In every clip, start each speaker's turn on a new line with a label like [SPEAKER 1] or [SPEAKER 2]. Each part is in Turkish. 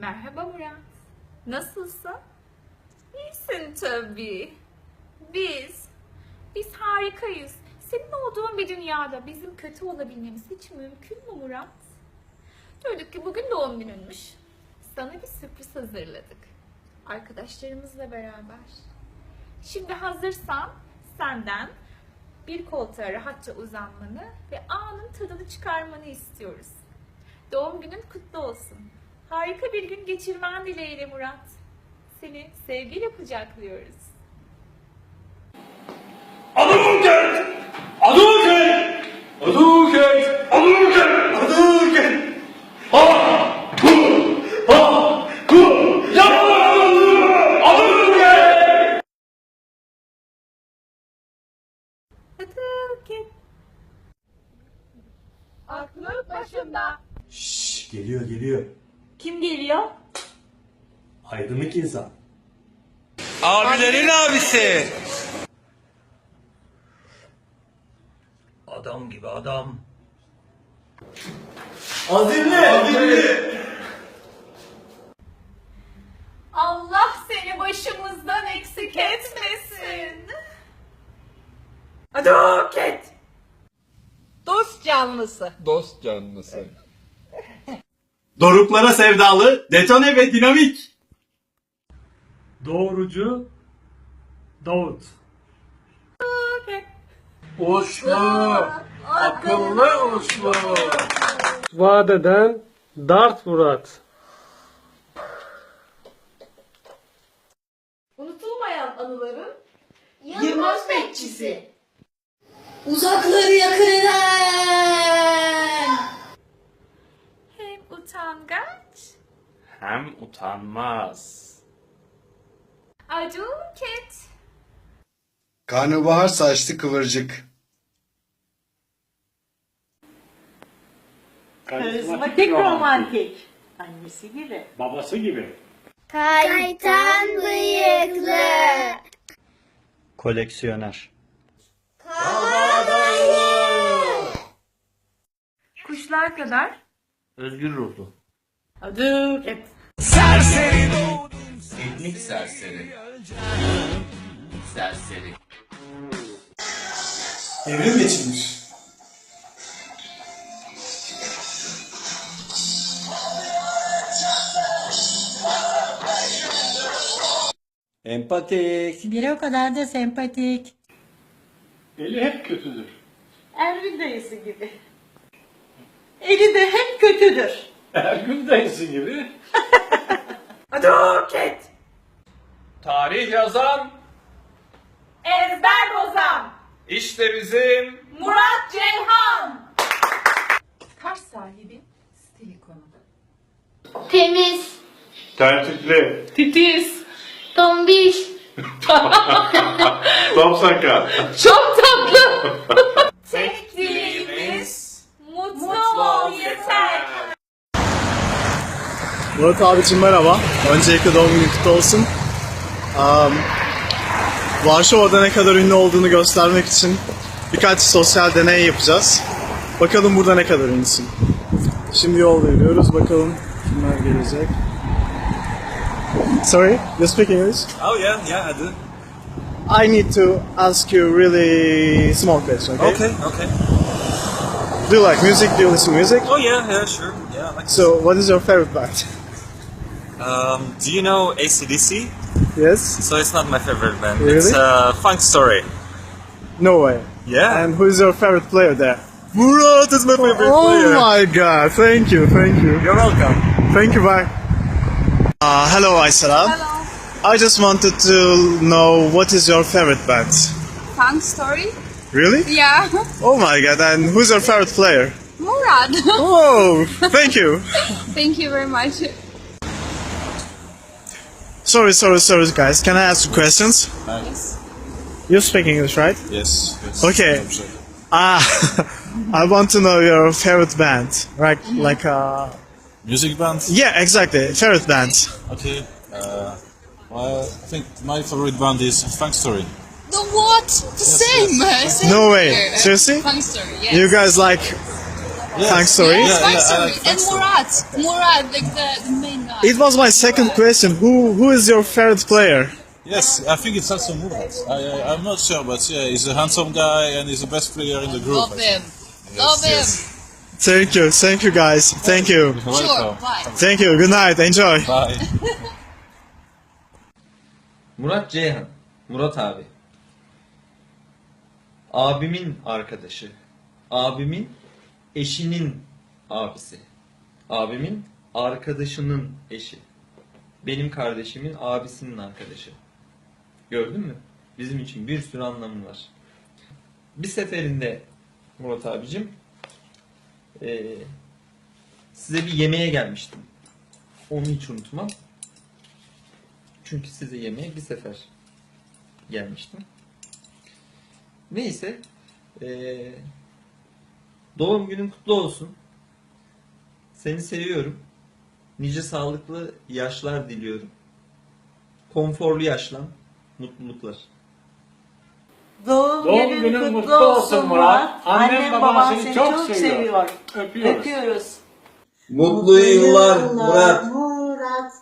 [SPEAKER 1] Merhaba Murat. Nasılsın? İyisin tabii. Biz, biz harikayız. Senin olduğun bir dünyada bizim kötü olabilmemiz hiç mümkün mü Murat? Duyduk ki bugün doğum gününmüş. Sana bir sürpriz hazırladık. Arkadaşlarımızla beraber. Şimdi hazırsan senden bir koltuğa rahatça uzanmanı ve anın tadını çıkarmanı istiyoruz. Doğum günün kutlu olsun. Harika bir gün geçirmen dileğiyle Murat. Seni sevgiyle kucaklıyoruz.
[SPEAKER 2] Hadouken! Hadouken! Hadouken! Ha! Hu! Ha! Hu! Ya! Hadouken!
[SPEAKER 1] Hadouken. Aklı başında.
[SPEAKER 2] Şşş, geliyor geliyor.
[SPEAKER 1] Kim geliyor?
[SPEAKER 2] Aydınlık insan.
[SPEAKER 3] Abilerin abisi.
[SPEAKER 2] Adam gibi adam.
[SPEAKER 1] Allah seni başımızdan eksik etmesin. Hadouken.
[SPEAKER 4] Dost canlısı.
[SPEAKER 3] Dost canlısı.
[SPEAKER 2] Doruklara sevdalı, detone ve dinamik. Doğrucu Davut. Uçlu, akıllı uçlu.
[SPEAKER 5] Vadeden Dart Murat.
[SPEAKER 4] Unutulmayan anıların Yılmaz bekçisi.
[SPEAKER 6] Uzakları yakın
[SPEAKER 2] Utanmaz.
[SPEAKER 1] Hadouken.
[SPEAKER 7] Karnabahar saçlı kıvırcık.
[SPEAKER 4] Karizmatik romantik. Annesi gibi.
[SPEAKER 2] Babası gibi.
[SPEAKER 6] Kaytan bıyıklı.
[SPEAKER 8] Koleksiyoner.
[SPEAKER 1] Kuşlar kadar.
[SPEAKER 2] Özgür ruhlu.
[SPEAKER 4] Hadouken.
[SPEAKER 3] Etnik serseri. Serseri.
[SPEAKER 7] Evrim geçirmiş.
[SPEAKER 8] Empatik.
[SPEAKER 4] Bir o kadar da sempatik.
[SPEAKER 2] Eli hep kötüdür.
[SPEAKER 4] Ervin dayısı gibi. Eli de hep kötüdür.
[SPEAKER 2] Ergün dayısı gibi.
[SPEAKER 1] Hadouken.
[SPEAKER 3] Tarih yazan
[SPEAKER 1] Ezber bozan.
[SPEAKER 3] işte bizim
[SPEAKER 1] Murat Ceyhan. Kars sahibi stil.
[SPEAKER 6] Temiz.
[SPEAKER 2] Tertipli.
[SPEAKER 1] Titiz.
[SPEAKER 6] Tombiş.
[SPEAKER 2] Top sakal.
[SPEAKER 1] Çok tatlı. Tek dileğimiz mutlu ol yeter.
[SPEAKER 7] Murat abicim merhaba. Öncelikle doğum günün kutlu olsun. Um, Varşova'da ne kadar ünlü olduğunu göstermek için birkaç sosyal deney yapacağız. Bakalım burada ne kadar ünlüsün. Şimdi yol veriyoruz. Bakalım kimler gelecek. Sorry, you speak English?
[SPEAKER 3] Oh yeah, yeah, I do.
[SPEAKER 7] I need to ask you really small question, okay?
[SPEAKER 3] Okay, okay.
[SPEAKER 7] Do you like music? Do you listen to music?
[SPEAKER 3] Oh yeah, yeah, sure. Yeah. I Like
[SPEAKER 7] So, what is your favorite band?
[SPEAKER 3] Um, do you know ACDC?
[SPEAKER 7] yes?
[SPEAKER 3] So it's not my favorite band.
[SPEAKER 7] Really?
[SPEAKER 3] It's uh, Funk Story.
[SPEAKER 7] No way.
[SPEAKER 3] Yeah.
[SPEAKER 7] And who is your favorite player there?
[SPEAKER 3] Murat is my favorite
[SPEAKER 7] oh
[SPEAKER 3] player.
[SPEAKER 7] Oh my god, thank you, thank you.
[SPEAKER 3] You're welcome.
[SPEAKER 7] Thank you, bye. Uh, hello, Aysel.
[SPEAKER 1] Hello.
[SPEAKER 7] I just wanted to know what is your favorite band?
[SPEAKER 1] Funk story?
[SPEAKER 7] Really?
[SPEAKER 1] Yeah.
[SPEAKER 7] Oh my god, and who's your favorite player?
[SPEAKER 1] Murad.
[SPEAKER 7] Oh, thank you.
[SPEAKER 1] Thank you very much.
[SPEAKER 7] Sorry, sorry, sorry, guys. Can I ask you questions?
[SPEAKER 3] Nice.
[SPEAKER 7] You speak English, right?
[SPEAKER 3] Yes. yes.
[SPEAKER 7] Okay. Ah, I want to know your favorite band, right? Like, uh,
[SPEAKER 9] Music band?
[SPEAKER 7] yeah, exactly, favorite band.
[SPEAKER 9] Okay. Uh, well, I think my favorite band is Funk Story.
[SPEAKER 10] The what? The same. same
[SPEAKER 7] No way. Seriously?
[SPEAKER 10] Funk story. Yes.
[SPEAKER 7] You guys like
[SPEAKER 9] Yes.
[SPEAKER 7] Thanks, story?
[SPEAKER 10] Yes,
[SPEAKER 9] Yeah,
[SPEAKER 10] funk
[SPEAKER 9] yeah,
[SPEAKER 10] story.
[SPEAKER 9] like
[SPEAKER 10] and. Murat. Murat, like the, the main guy.
[SPEAKER 7] it was my second question. Who who is your favorite player?
[SPEAKER 9] Yes, I think it's also Murat. I, I, I'm not sure, but yeah, he's a handsome guy and he's the best player in the group.
[SPEAKER 10] Love him. Love him.
[SPEAKER 7] Thank you, thank you guys, thank you,
[SPEAKER 10] Sure. Bye.
[SPEAKER 7] thank you. Good night, enjoy.
[SPEAKER 9] Bye.
[SPEAKER 8] Murat Ceyhan. Murat abi. Abimin arkadaşı. Abimin eşinin abisi. Abimin arkadaşının eşi. Benim kardeşimin abisinin arkadaşı. Gördün mü? Bizim için bir sürü anlamı var. Bir seferinde Murat abicim eee, size bir yemeğe gelmiştim. Onu hiç unutmam. Çünkü size yemeğe bir sefer gelmiştim. Neyse. eee, doğum günün kutlu olsun. Seni seviyorum. Nice sağlıklı yaşlar diliyorum. Konforlu yaşlan. Mutluluklar.
[SPEAKER 4] Doğum,
[SPEAKER 2] Doğum
[SPEAKER 4] günün,
[SPEAKER 2] günün
[SPEAKER 4] kutlu,
[SPEAKER 2] mutlu
[SPEAKER 4] olsun Murat.
[SPEAKER 2] Murat. Annem, baban seni çok seviyor.
[SPEAKER 4] seviyor.
[SPEAKER 2] Öpüyoruz.
[SPEAKER 4] Öpüyoruz.
[SPEAKER 8] Mutlu yıllar Murat.
[SPEAKER 4] Murat.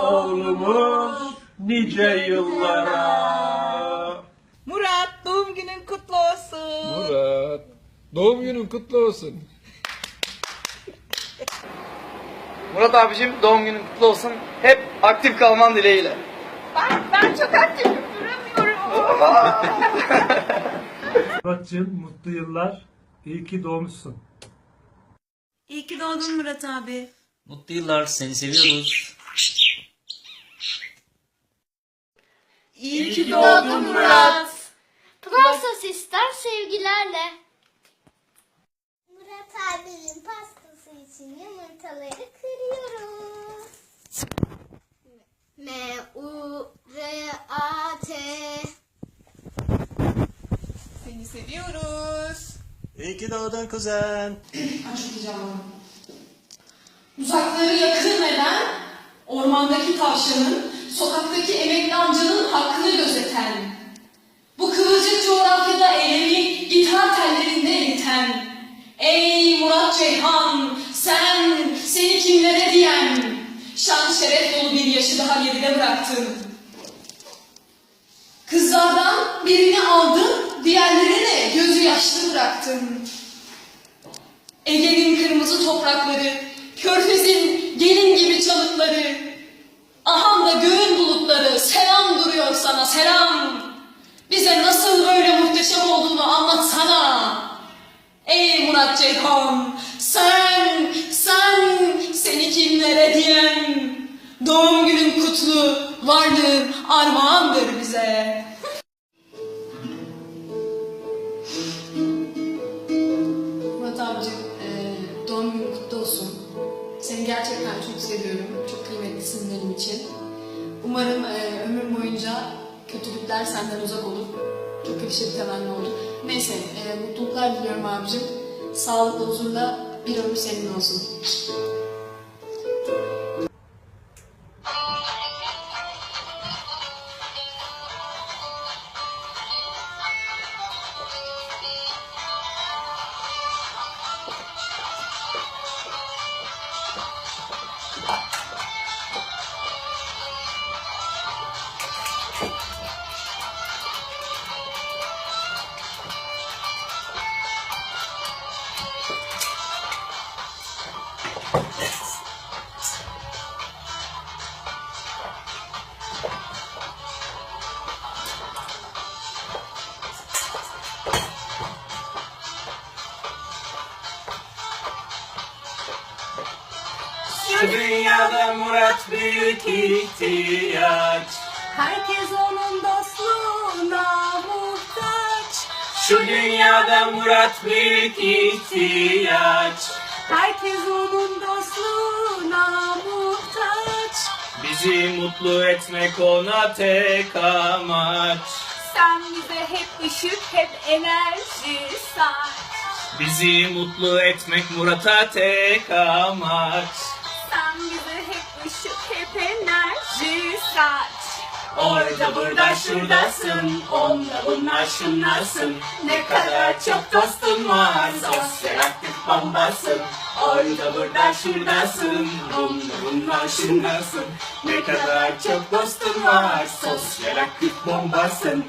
[SPEAKER 2] Oğlumuz nice yıllara.
[SPEAKER 10] Doğum günün kutlu olsun.
[SPEAKER 9] Murat
[SPEAKER 11] abicim doğum günün kutlu olsun. Hep aktif kalman dileğiyle.
[SPEAKER 1] Ben, ben çok aktifim duramıyorum.
[SPEAKER 5] Muratcığım mutlu yıllar. İyi ki doğmuşsun.
[SPEAKER 4] İyi ki doğdun Murat abi.
[SPEAKER 8] Mutlu yıllar. Seni seviyoruz.
[SPEAKER 4] İyi ki
[SPEAKER 6] Doğdun Murat. Pırasa sistem sevgilerle. Murat abinin pastası için yumurtaları kırıyoruz. M U R A T
[SPEAKER 10] Seni seviyoruz.
[SPEAKER 7] İyi ki doğdun kuzen.
[SPEAKER 10] Uzakları yakın eden, ormandaki tavşanın, sokaktaki emekli amcanın hakkını Ceyhan, sen, seni kimlere diyen, şan şeref dolu bir yaşı daha geride bıraktın. Kızlardan birini aldın, diğerlerini gözü yaşlı bıraktın. Ege'nin kırmızı toprakları, Körfez'in gelin gibi çalıkları, aham da göğün bulutları, selam duruyor sana selam. Bize nasıl böyle muhteşem olduğunu anlatsana. Ey Murat Ceyhan, sen, sen, seni kimlere diyen, doğum günün kutlu, varlığın armağandır bize. Murat abicim, eee, doğum günün kutlu olsun. Seni gerçekten çok seviyorum. Çok kıymetlisin benim için. Umarım eee ömür boyunca kötülükler senden uzak olur. Çok klişe bir temenni oldu. Neyse, eee, mutluluklar diliyorum abicim. Sağlıkla, huzurla bir ömür senin olsun.
[SPEAKER 2] Şu dünyada Murat büyük ihtiyaç.
[SPEAKER 4] Herkes onun dostluğuna muhtaç.
[SPEAKER 2] Şu dünyada Murat büyük ihtiyaç.
[SPEAKER 4] Herkes onun dostluğuna muhtaç.
[SPEAKER 2] Bizi mutlu etmek ona tek amaç.
[SPEAKER 1] Sen bize hep ışık, hep enerji saç.
[SPEAKER 2] Bizi mutlu etmek Murat'a tek amaç.
[SPEAKER 1] Bize hep enerji saç.
[SPEAKER 2] Orada burada şuradasın, onda bunlar şunlarsın. Ne kadar çok dostun var, sosyal aktif bombasın. Orada burada şuradasın. Bununla bununla şundasın Ne kadar çok dostun var. Sosyal aktif bombasın